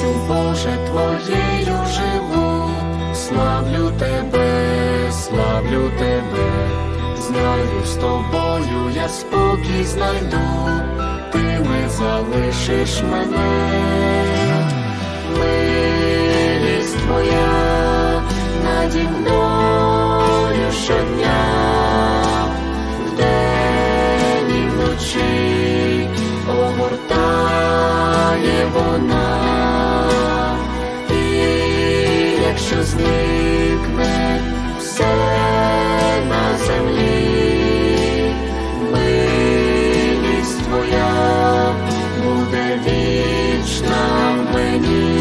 милістю, Боже, Твоєю живу, славлю Тебе, славлю Тебе, знаю з тобою я спокій знайду, ти не залишиш мене, милість Твоя наді мною щодня, огортає вона, зникне все на землі, милість твоя буде вічна в мені.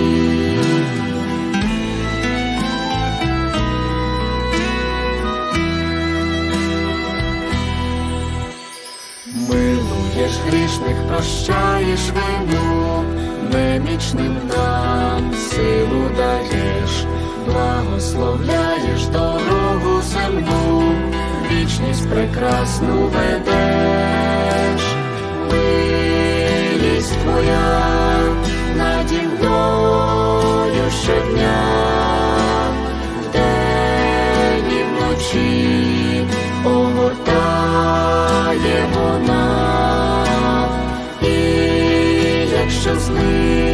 Грішних, прощаєш вину, немічним нам благословляєш дорогу земну, вічність прекрасну ведеш, милість твоя наді мною щодня, вдень і вночі огортає вона, і якщо зникне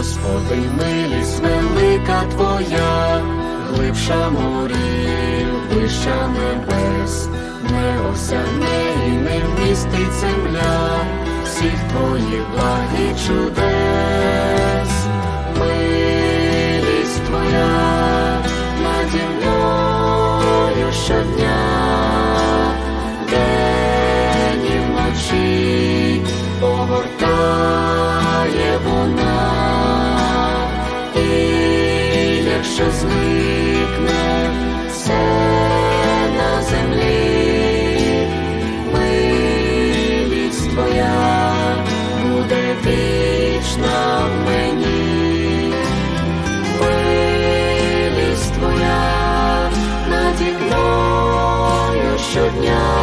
Господи, милість велика Твоя, глибша морів, вища небес, не осягне і не вмістить земля всіх Твоїх благ і чудес, милість Твоя наді мною щодня, день і вночі огортає якщо зникне все на землі, милість твоя буде вічна в мені, милість твоя наді мною щодня.